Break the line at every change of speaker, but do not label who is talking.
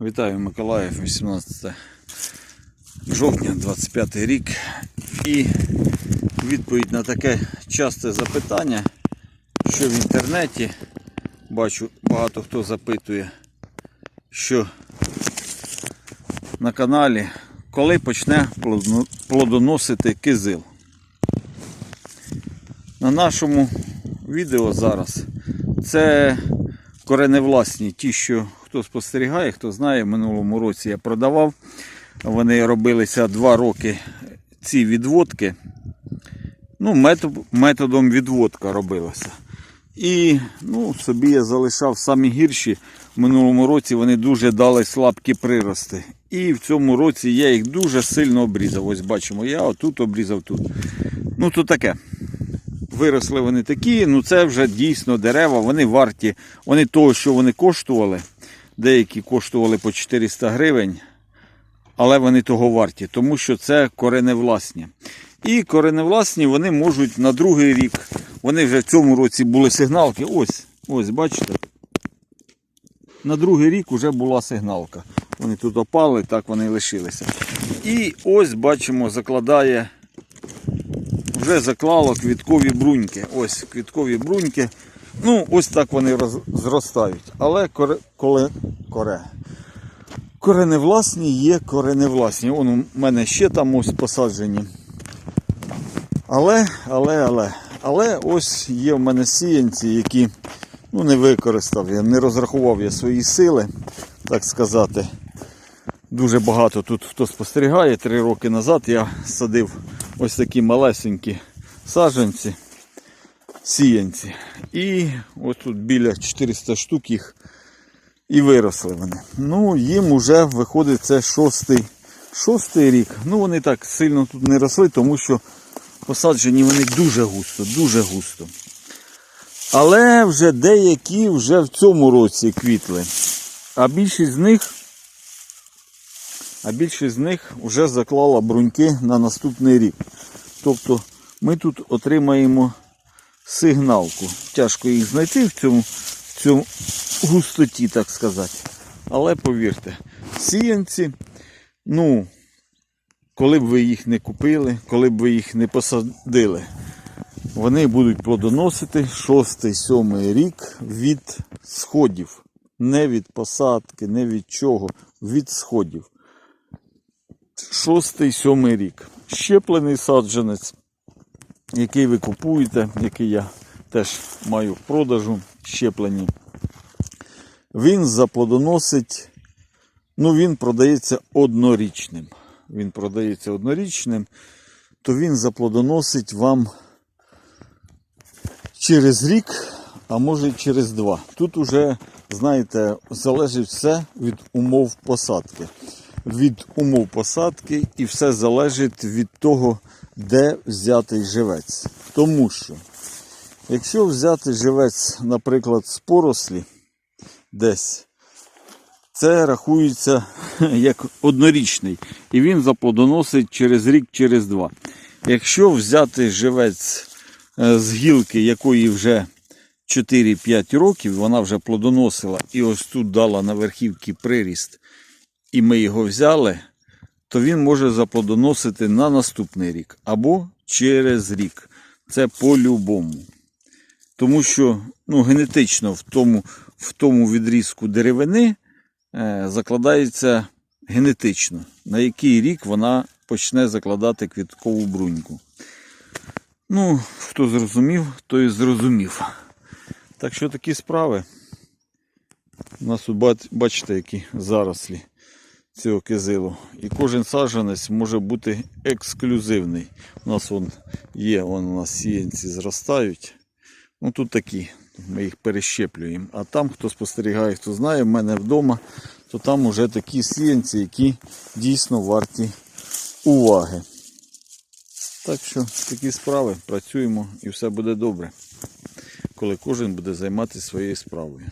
Вітаю Миколаїв, 18 жовтня, 25 рік. І відповідь на таке часте запитання, що в інтернеті бачу, багато хто запитує, що на каналі, коли почне плодоносити кизил. На нашому відео зараз це кореневласні, ті, що хто спостерігає, хто знає, в минулому році я продавав. Вони робилися два роки ці відводки. Ну, метод, методом відводка робилося. І ну, собі я залишав самі гірші. В минулому році вони дуже дали слабкі прирости. І в цьому році я їх дуже сильно обрізав. Ось бачимо, я отут обрізав тут. Ну, то таке. Виросли вони такі, ну це вже дійсно дерева, вони варті. Вони того, що вони коштували. Деякі коштували по 400 гривень, але вони того варті, тому що це кореневласні. І кореневласні вони можуть на другий рік. Вони вже в цьому році були сигналки. Ось, ось, бачите. На другий рік вже була сигналка. Вони тут опали, так вони і лишилися. І ось бачимо, закладає вже заклало квіткові бруньки. Ось квіткові бруньки. Ну, ось так вони роз, зростають. Але коре, коле, коре. кореневласні є кореневласні. Вон у мене ще там ось посаджені. Але, але, але, але ось є в мене сіянці, які ну, не використав я, не розрахував я свої сили, так сказати. Дуже багато тут хто спостерігає. Три роки назад я садив ось такі малесенькі саджанці, сіянці. І ось тут біля 400 штук їх і виросли вони. Ну, їм вже виходить це шостий, шостий рік. Ну, вони так сильно тут не росли, тому що посаджені вони дуже густо, дуже густо. Але вже деякі вже в цьому році квітли. А більшість з них а більшість з них вже заклала бруньки на наступний рік. Тобто ми тут отримаємо сигналку. Тяжко їх знайти в цьому, в цьому густоті, так сказати. Але повірте, сіянці, ну, коли б ви їх не купили, коли б ви їх не посадили, вони будуть плодоносити шостий, сьомий рік від сходів. Не від посадки, не від чого, від сходів шостий, сьомий рік. Щеплений саджанець, який ви купуєте, який я теж маю в продажу, щеплені. Він заплодоносить, ну він продається однорічним. Він продається однорічним, то він заплодоносить вам через рік, а може через два. Тут уже, знаєте, залежить все від умов посадки від умов посадки і все залежить від того, де взятий живець. Тому що, якщо взяти живець, наприклад, з порослі десь, це рахується як однорічний, і він заплодоносить через рік, через два. Якщо взяти живець е, з гілки, якої вже 4-5 років, вона вже плодоносила, і ось тут дала на верхівці приріст і ми його взяли, то він може заплодоносити на наступний рік або через рік. Це по-любому. Тому що ну, генетично в тому в тому відрізку деревини е, закладається генетично, на який рік вона почне закладати квіткову бруньку. Ну, хто зрозумів, той зрозумів. Так що такі справи. У нас бачите, які зарослі цього кизилу. І кожен саджанець може бути ексклюзивний. У нас вон є, вон у нас сіянці зростають. Ну тут такі, ми їх перещеплюємо. А там, хто спостерігає, хто знає, в мене вдома, то там вже такі сіянці, які дійсно варті уваги. Так що такі справи, працюємо і все буде добре, коли кожен буде займатися своєю справою.